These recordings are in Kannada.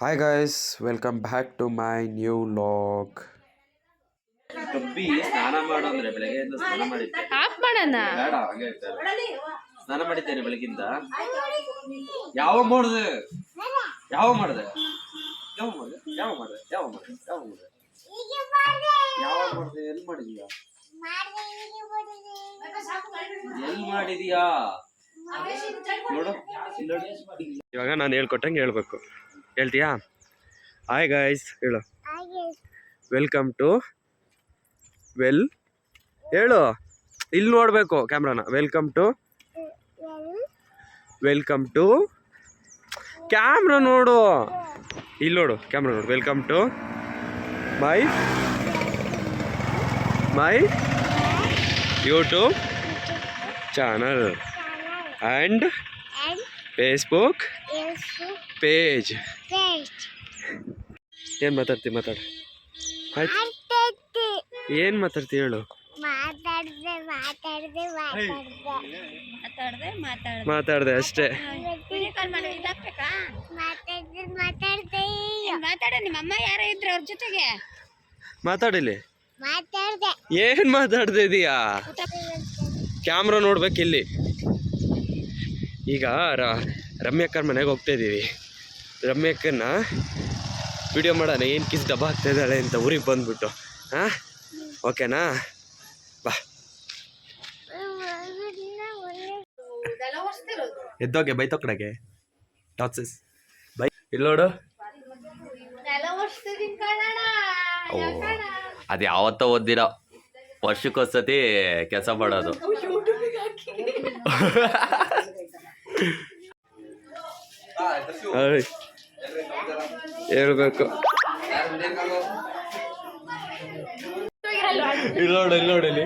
Hi guys welcome back to my new vlog ಕಬ್ಬಿ ಸ್ನಾನ ಮಾಡು ಅಂದ್ರೆ ಬೆಳಗ್ಗೆಯಿಂದ ಸ್ನಾನ ಮಾಡಿದ್ದೆ. ಆಫ್ ಮಾಡೋಣ? ಬೇಡ ಹಂಗೆ ಇರ್ತಾರೆ. ಸ್ನಾನ ಮಾಡಿದ್ದೇನೆ ಬೆಳಗಿಂದ ಯಾವ ಮಾಡ್ದೆ? ಯಾವ ಮಾಡ್ದೆ? ಯಾವ ಮಾಡ್ದೆ? ಯಾವ ಮಾಡ್ದೆ? ಯಾವ ಮಾಡಿದೆ? ಯಾವ ಮಾಡಿದೆ? ಯಾವ ಮಾಡಿದೆ? ಎಲ್ಲಿ ಮಾಡಿದೀಯಾ? ಎಲ್ಲಿ ಮಾಡಿದೀಯಾ? ನೋಡು ಇಲ್ಲಿ ನೋಡು. ಇವಾಗ ನಾನು ಹೇಳ್ಕೊಟ್ಟಂಗೆ ಹೇಳ್ಬೇಕು. ಹೇಳ್ತೀಯಾ ಹಾಯ್ ಗಾಯ್ಸ್ ಹೇಳು. ವೆಲ್ಕಮ್ ಟು ವೆಲ್ ಹೇಳು. ಇಲ್ಲಿ ನೋಡಬೇಕು ಕ್ಯಾಮ್ರಾನ welcome to welcome to camera ನೋಡು. ಇಲ್ಲಿ ನೋಡು ಕ್ಯಾಮ್ರಾ ನೋಡು. Welcome to my my YouTube channel and Facebook page ಏನು ಮಾತಾಡ್ತಿ ಮಾತಾಡ. ಏನ್ ಏನು ಮಾತಾಡ್ತಿ ಹೇಳು. ಮಾತಾಡ್ದೆ ಮಾತಾಡ್ದೆ ಮಾತಾಡ್ದೆ. ಮಾತಾಡ್ದೆ ಮಾತಾಡ್ದೆ. ಮಾತಾಡ್ದೆ ಅಷ್ಟೇ. ಮಾತಾಡಿಲಿ ಏನ್ ಮಾತಾಡ ನಿಮ್ಮ ಅಮ್ಮ ಯಾರ ಇದ್ರೆ ಅವ್ರ ಜೊತೆಗೆ. ಮಾತಾಡಿಲಿ. ಮಾತಾಡ್ದೆ. ಏನು ಮಾತಾಡ್ತಾ ಇದೀಯಾ? ಕ್ಯಾಮ್ರಾ ನೋಡ್ಬೇಕು ಇಲ್ಲಿ ಈಗ ರ ರಮ್ಯಕ್ಕನ ಮನೆಗೆ ಹೋಗ್ತಾ ಇದ್ದೀವಿ. ರಮ್ಯಕ್ಕನ್ನ ವಿಡಿಯೋ ಮಾಡೋಣ ಏನು ಕಿಸ್ ಡಬ್ಬ ಹಾಕ್ತಾ ಇದ್ದಾಳೆ ಅಂತ ಊರಿಗೆ ಬಂದುಬಿಟ್ಟು. ಹಾಂ? ಓಕೆನಾ? ಬಾ. ಎದ್ದೋಗೆ ಬೈತೋ ಕಡೆಗೆ ಟಾಕ್ಸಸ್ ಬೈ ಇಲ್ಲೋಡು ಓ ಅದು ಯಾವತ್ತೋ ಓದಿರ ವರ್ಷಕ್ಕೊಂದ್ಸತಿ ಕೆಲಸ ಮಾಡೋದು. ಹೇಳ್ಬೇಕು. ಇಲ್ಲ ನೋಡಿ, ಇಲ್ಲಿ ನೋಡಿ ಇಲ್ಲಿ.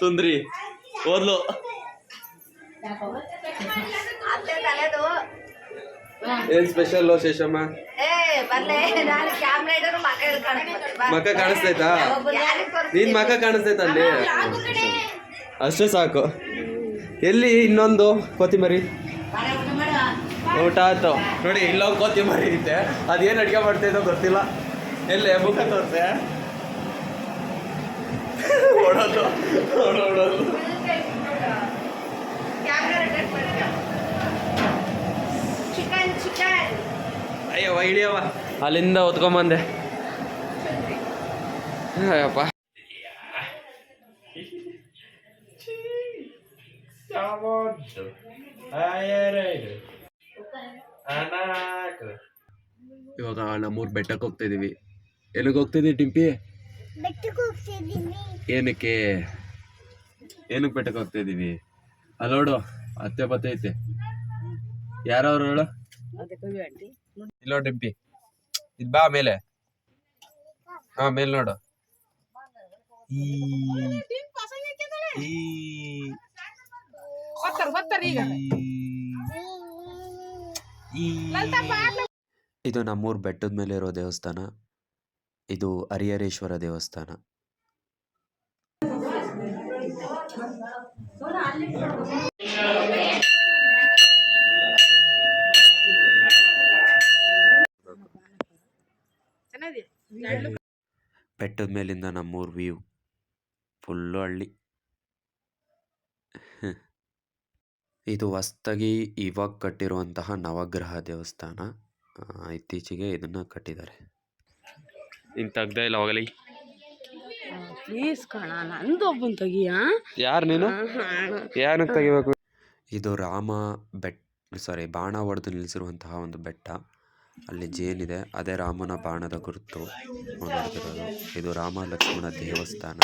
ಸುಂದ್ರಿ, ಓದ್ಲು. ಏನ್ ಸ್ಪೆಷಲ್ ಶೇಷಮ್ಮ? ಮಕ ಕಾಣಿಸ್ತೈತಾ ನೀನ್ ಮಕ ಕಾಣಿಸ್ತೈತ ಅಲ್ಲಿ? ಅಷ್ಟೇ ಸಾಕು. ಎಲ್ಲಿ ಇನ್ನೊಂದು ಕೊತ್ತಿಮರಿ? ಊಟ ಆಯ್ತು. ನೋಡಿ ಇಲ್ಲೊಂದು ಕೊತ್ತಿಮರಿ ಇದ್ದೆ ಅದೇನು ಅಡುಗೆ ಮಾಡ್ತಾಯಿದ್ದೋ ಗೊತ್ತಿಲ್ಲ. ಎಲ್ಲೇ ಮುಖ ತೋರಿಸೆ? ಓಡೋದು ಓಡೋದು ಅಯ್ಯವ್ವ ಇಳಿಯವ್ವ ಅಲ್ಲಿಂದ ಹೊತ್ಕೊಂಬಂದೆ. ಅಯ್ಯಪ್ಪ. ಇವಾಗ ನಮ್ಮೂರ್ ಬೆಟ್ಟಕ್ಕೆ ಹೋಗ್ತಾ ಇದೀವಿ ಎಲ್ಲಿಗೆ ಹೋಗ್ತಿದ್ದೀವಿ ಟಿಂಪಿ? ಏನಕ್ಕೆ ಏನಕ್ಕೆ? ಬೆಟ್ಟಕ್ಕೆ ಹೋಗ್ತಾ ಇದೀವಿ ಅಲ್ಲೋಡು ನೋಡು ಅತ್ತೆ ಬತ್ತೆ ಐತೆ. ಯಾರವ್ರು ಹೇಳು? ಇಲ್ಲ ಟಿಂಪಿ. ಇದ್ ಬಾ ಮೇಲೆ. ಹಾ ಮೇಲೆ ನೋಡು. ಈ ಈ ಇದು ನಮ್ಮೂರ್ ಬೆಟ್ಟದ ಮೇಲೆ ಇರೋ ದೇವಸ್ಥಾನ. ಇದು ಹರಿಹರೇಶ್ವರ ದೇವಸ್ಥಾನ. ಬೆಟ್ಟದ ಮೇಲಿಂದ ನಮ್ಮೂರ್ ವ್ಯೂ. ಫುಲ್ಲು ಹಳ್ಳಿ. ಇದು ಹೊಸ್ದಾಗಿ ಇವಾಗ ಕಟ್ಟಿರುವಂತಹ ನವಗ್ರಹ ದೇವಸ್ಥಾನ. ಆ, ಇತ್ತೀಚೆಗೆ ಇದನ್ನ ಕಟ್ಟಿದ್ದಾರೆ. ತೆಗ್ದೇ ಇಲ್ಲ ಹೋಗಲಿ. ಪ್ಲೀಸ್ ಕಣ ನಂದು ಒಬ್ಬನ್ ತೆಗಿಯಾ? ಯಾರು ನೀನು? ತೆಗಿಬೇಕು? ಇದು ರಾಮ ಬೆಟ್ ಸಾರಿ ಬಾಣ ಹೊಡೆದು ನಿಲ್ಲಿಸಿರುವಂತಹ ಒಂದು ಬೆಟ್ಟ. ಅಲ್ಲಿ ಜೇನಿದೆ ಅದೇ ರಾಮನ ಬಾಣದ ಗುರುತು ನೋಡ್ತಿರೋದು ಇದು ರಾಮ ಲಕ್ಷ್ಮಣ ದೇವಸ್ಥಾನ.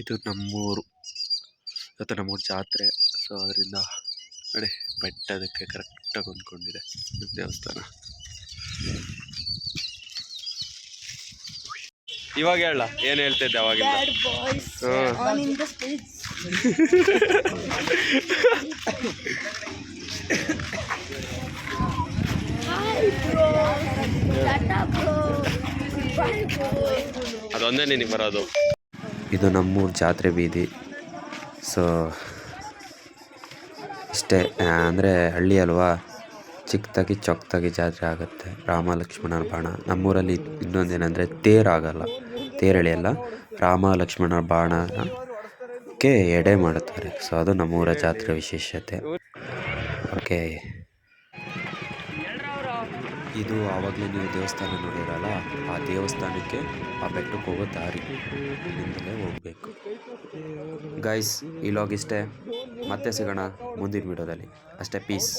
ಇದು ನಮ್ಮೂರು ಇವತ್ತು ನಮ್ಮೂರು ಜಾತ್ರೆ. ಸೊ ಅದರಿಂದ ನೋಡಿ ಬೆಟ್ಟದಕ್ಕೆ ಕರೆಕ್ಟಾಗಿ ಹೊಂದ್ಕೊಂಡಿದೆ ದೇವಸ್ಥಾನ. ಇವಾಗ ಹೇಳ ಏನು ಹೇಳ್ತಿದ್ದೆ ಅವಾಗ. ಅದೊಂದೇ ನಿನಗೆ ಬರೋದು. ಇದು ನಮ್ಮೂರು ಜಾತ್ರೆ ಬೀದಿ. ಸೊ ಇಷ್ಟೇ ಅಂದರೆ ಹಳ್ಳಿ ಅಲ್ವಾ? ಚಿಕ್ಕದಾಗಿ ಚೊಕ್ಕದಾಗಿ ಜಾತ್ರೆ ಆಗುತ್ತೆ. ರಾಮ ಲಕ್ಷ್ಮಣರ ಬಾಣ ನಮ್ಮೂರಲ್ಲಿ ಇನ್ನೊಂದೇನೆಂದರೆ ತೇರು ಆಗಲ್ಲ. ತೇರು ಎಳೆಯಲ್ಲ. ರಾಮ ಲಕ್ಷ್ಮಣರ ಬಾಣಕ್ಕೆ ಎಡೆ ಮಾಡುತ್ತಾರೆ. ಸೊ ಅದು ನಮ್ಮೂರ ಜಾತ್ರೆ ವಿಶೇಷತೆ. ಓಕೆ ಇದು ಆವಾಗಲೇ ನೀವು ದೇವಸ್ಥಾನ ನೋಡಿರಲ್ಲ ಆ ದೇವಸ್ಥಾನಕ್ಕೆ ಆ ಬೆಟ್ಟಕ್ಕೆ ಹೋಗೋ ದಾರಿ ಇಲ್ಲಿಂದಲೇ ಹೋಗಬೇಕು. ಗೈಸ್ ಇಲ್ಲೋಗಿಷ್ಟೇ ಮತ್ತೆ ಸಿಗೋಣ ಮುಂದಿನ ವಿಡಿಯೋದಲ್ಲಿ. ಅಷ್ಟೇ ಪೀಸ್